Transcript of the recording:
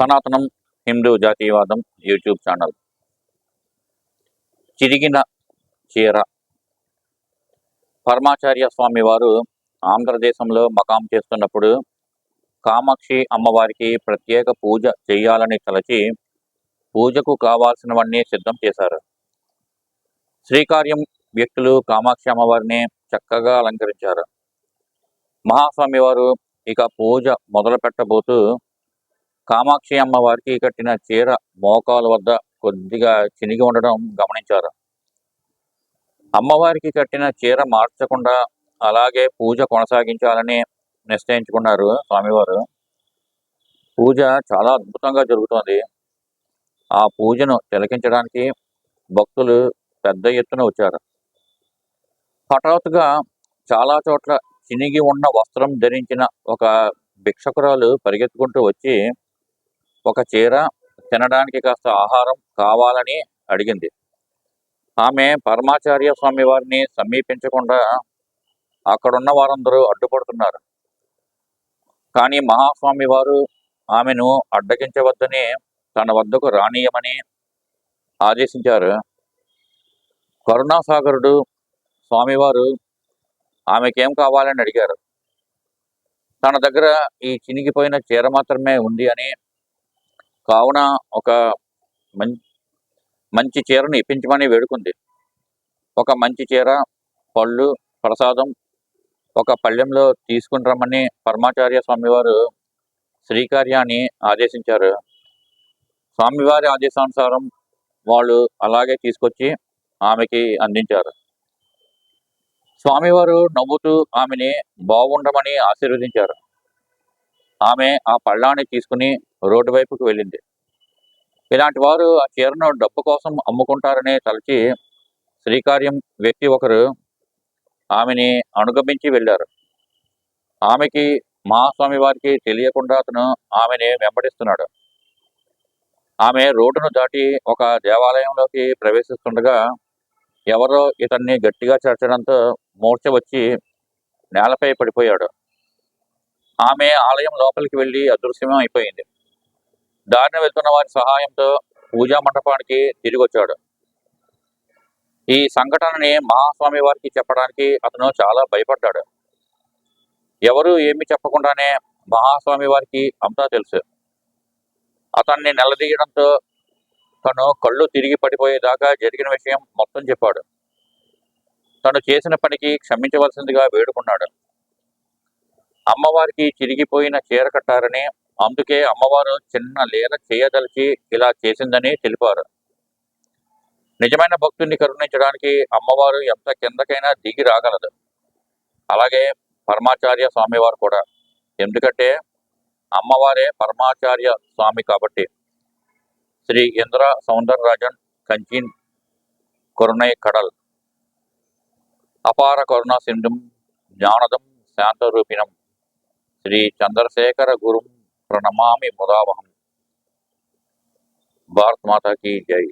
సనాతనం హిందూ జాతీయవాదం YouTube channel. చిరిగిన చీర. పరమాచార్య స్వామి వారు ఆంధ్రదేశంలో మకాం చేస్తున్నప్పుడు కామాక్షి అమ్మవారికి ప్రత్యేక పూజ చేయాలని తలచి పూజకు కావాల్సినవన్నీ సిద్ధం చేశారు. శ్రీకార్యం వ్యక్తులు కామాక్షి అమ్మవారిని చక్కగా అలంకరించారు. మహాస్వామి వారు ఇక పూజ మొదలు పెట్టబోతూ కామాక్షి అమ్మవారికి కట్టిన చీర మోకాలు వద్ద కొద్దిగా చినిగి ఉండడం గమనించారు. అమ్మవారికి కట్టిన చీర మార్చకుండా అలాగే పూజ కొనసాగించాలని నిశ్చయించుకున్నారు స్వామివారు. పూజ చాలా అద్భుతంగా జరుగుతోంది. ఆ పూజను తిలకించడానికి భక్తులు పెద్ద ఎత్తున వచ్చారు. హఠాత్తుగా చాలా చోట్ల చినిగి ఉన్న వస్త్రం ధరించిన ఒక భిక్షకురాలు పరిగెత్తుకుంటూ వచ్చి ఒక చీర తినడానికి కాస్త ఆహారం కావాలని అడిగింది. ఆమె పరమాచార్య స్వామి వారిని సమీపించకుండా అక్కడున్న వారందరూ అడ్డుపడుతున్నారు. కానీ మహాస్వామి వారు ఆమెను అడ్డగించవద్దని తన వద్దకు రానీయమని ఆదేశించారు. కరుణాసాగరుడు స్వామివారు ఆమెకేం కావాలని అడిగారు. తన దగ్గర ఈ చినిగిపోయిన చీర మాత్రమే ఉంది అని కావున ఒక మం మంచి చీరను ఇప్పించమని వేడుకుంది. ఒక మంచి చీర పళ్ళు ప్రసాదం ఒక పళ్ళెంలో తీసుకుని రమ్మని పరమాచార్య స్వామివారు శ్రీకార్యాన్ని ఆదేశించారు. స్వామివారి ఆదేశానుసారం వాళ్ళు అలాగే తీసుకొచ్చి ఆమెకి అందించారు. స్వామివారు నవ్వుతూ ఆమెని బాగుండమని ఆశీర్వదించారు. ఆమె ఆ పళ్ళాన్ని తీసుకుని రోడ్డు వైపుకు వెళ్ళింది. ఇలాంటి వారు ఆ చీరను డబ్బు కోసం అమ్ముకుంటారని తలచి శ్రీకార్యం వ్యక్తి ఒకరు ఆమెని అనుగమించి వెళ్ళారు. ఆమెకి మహాస్వామి వారికి తెలియకుండా అతను ఆమెని వెంబడిస్తున్నాడు. ఆమె రోడ్డును దాటి ఒక దేవాలయంలోకి ప్రవేశిస్తుండగా ఎవరో ఇతన్ని గట్టిగా చేర్చడంతో మూర్చ వచ్చి నేలపై పడిపోయాడు. ఆమె ఆలయం లోపలికి వెళ్ళి అదృశ్యం అయిపోయింది. దారిన వెళ్తున్న వారి సహాయంతో పూజా మండపానికి తిరిగి వచ్చాడు ఈ సంఘటనని మహాస్వామి వారికి చెప్పడానికి అతను చాలా భయపడ్డాడు. ఎవరు ఏమి చెప్పకుండానే మహాస్వామి వారికి అంతా తెలుసు. అతన్ని నిలదీయడంతో తను కళ్ళు తిరిగి పడిపోయేదాకా జరిగిన విషయం మొత్తం చెప్పాడు. తను చేసిన పనికి క్షమించవలసిందిగా వేడుకున్నాడు. అమ్మవారికి చిరిగిపోయిన చీర కట్టారని అందుకే అమ్మవారు చిన్న లీల చేయదలిచి ఇలా చేసిందని తెలిపారు. నిజమైన భక్తుని కరుణించడానికి అమ్మవారు ఎంత కిందకైనా దిగి రాగలదు. అలాగే పరమాచార్య స్వామివారు కూడా. ఎందుకంటే అమ్మవారే పరమాచార్య స్వామి కాబట్టి. శ్రీ ఇంద్ర సౌందరరాజన్ కంచిన్ కరుణై కడల్. అపార కరుణా సింధుం జ్ఞానదం శాంతరూపిణం. శ్రీ చంద్రశేఖర గురుం ప్రణమామి ముదావహం భారత్ మాతాకి జై